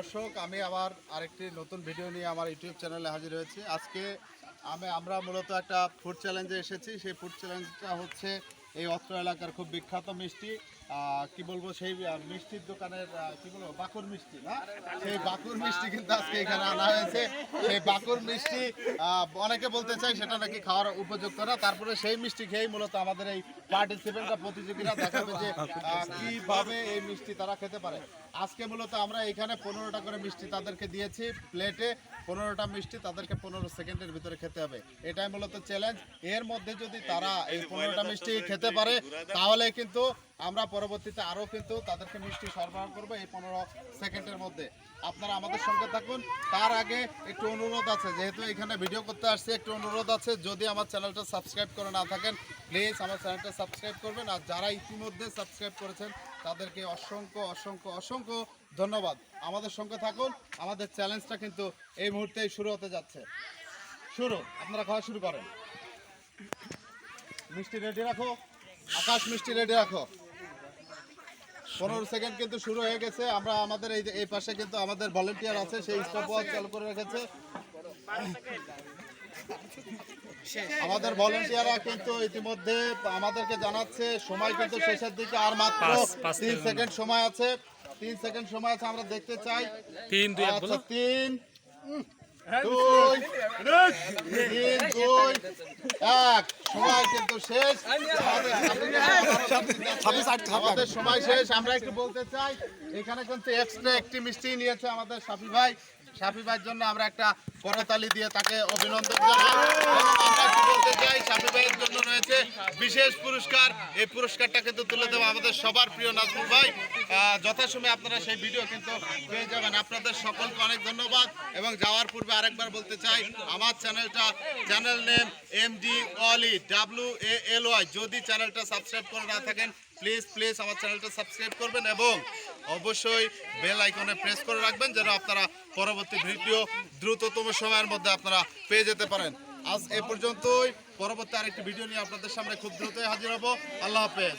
দর্শক, আমি আবার আরেকটি নতুন ভিডিও নিয়ে আমার ইউটিউব চ্যানেলে হাজির হয়েছি। আজকে আমি, আমরা মূলত একটা ফুড চ্যালেঞ্জে এসেছি। সেই ফুড চ্যালেঞ্জটা হচ্ছে এই অত্র এলাকার খুব বিখ্যাত মিষ্টি কি বলব, সেই মিষ্টির দোকানের কি বলব, বাকুর মিষ্টি না? সেই বাকুর মিষ্টি কিন্তু আজকে এখানে আনা হয়েছে। সেই বাকুর মিষ্টি অনেকে বলতে চাই সেটা নাকি খাওয়ার উপযুক্ত না। তারপরে সেই মিষ্টি খেয়েই মূলত আমাদের এই পার্টিসিপেন্টরা প্রতিযোগীরা দেখাবে যে কীভাবে এই মিষ্টি তারা খেতে পারে। আজকে মূলত আমরা এখানে পনেরোটা করে মিষ্টি তাদেরকে দিয়েছি প্লেটে। পনেরোটা মিষ্টি তাদেরকে পনেরো সেকেন্ডের ভিতরে খেতে হবে। এটাই মূলত চ্যালেঞ্জ এর মধ্যে যদি তারা এই পনেরোটা মিষ্টি খেতে পারে তাহলে কিন্তু আমরা পরবর্তীতে আরও কিন্তু তাদেরকে মিষ্টি সরবরাহ করব এই পনেরো সেকেন্ডের মধ্যে। আপনারা আমাদের সঙ্গে থাকুন। তার আগে একটু অনুরোধ আছে যেহেতু এখানে ভিডিও করতে আসছি একটু অনুরোধ আছে যদি আমার চ্যানেলটা সাবস্ক্রাইব করে না থাকেন প্লিজ আমার চ্যানেলটা সাবস্ক্রাইব করবেন। আর যারা ইতিমধ্যে সাবস্ক্রাইব করেছেন তাদেরকে অসংখ্য অসংখ্য অসংখ্য ধন্যবাদ। আমাদের সঙ্গে থাকুন। আমাদের চ্যালেঞ্জটা কিন্তু এই মুহূর্তেই শুরু হতে যাচ্ছে। শুরু। আপনারা খাওয়া শুরু করেন। মিষ্টি রেডি রাখো। আকাশ মিষ্টি রেডি রাখো। পনেরো সেকেন্ড কিন্তু শুরু হয়ে গেছে। আমরা আমাদের এই এই পাশে কিন্তু আমাদের ভলেন্টিয়ার আছে সেই স্টপ ওয়াচ চালু করে রেখেছে। আমাদের ভলেন্টিয়াররা কিন্তু ইতিমধ্যে আমাদেরকে জানাচ্ছে সময় কিন্তু শেষের দিকে আর মাত্র তিন সেকেন্ড। সময় আছে। তিন সেকেন্ড সময় আছে আমরা দেখতে চাই। তিন আচ্ছা বলো। তিন। দুই তিন দুই এক সময় কিন্তু শেষ। আমাদের- আমাদের সময় শেষ। আমরা একটু বলতে চাই এখানে কিন্তু এক্সট্রা একটি মিষ্টি নিয়েছে আমাদের সাফি ভাই। সাফি ভাইয়ের জন্য আমরা একটা করতালি দিয়ে তাকে অভিনন্দন যথাসময়ে আপনারা সেই ভিডিও কিন্তু পেয়ে যাবেন। আপনাদের সকলকে অনেক ধন্যবাদ। এবং যাওয়ার পূর্বে আরেকবার বলতে চাই, আমার চ্যানেলটা, channel name M D Oli W A L Y যদি চ্যানেলটা সাবস্ক্রাইব করে না থাকেন প্লিজ প্লিজ আমার চ্যানেলটা সাবস্ক্রাইব করবেন এবং অবশ্যই বেল আইকনে প্রেস করে রাখবেন যেন আপনারা পরবর্তী ভিডিও দ্রুততম সময়ের মধ্যে আপনারা পেয়ে যেতে পারেন। আজ এ পর্যন্তই। পরবর্তী আরেকটি ভিডিও নিয়ে আপনাদের সামনে খুব দ্রুতই হাজির হব। আল্লাহ হাফেজ।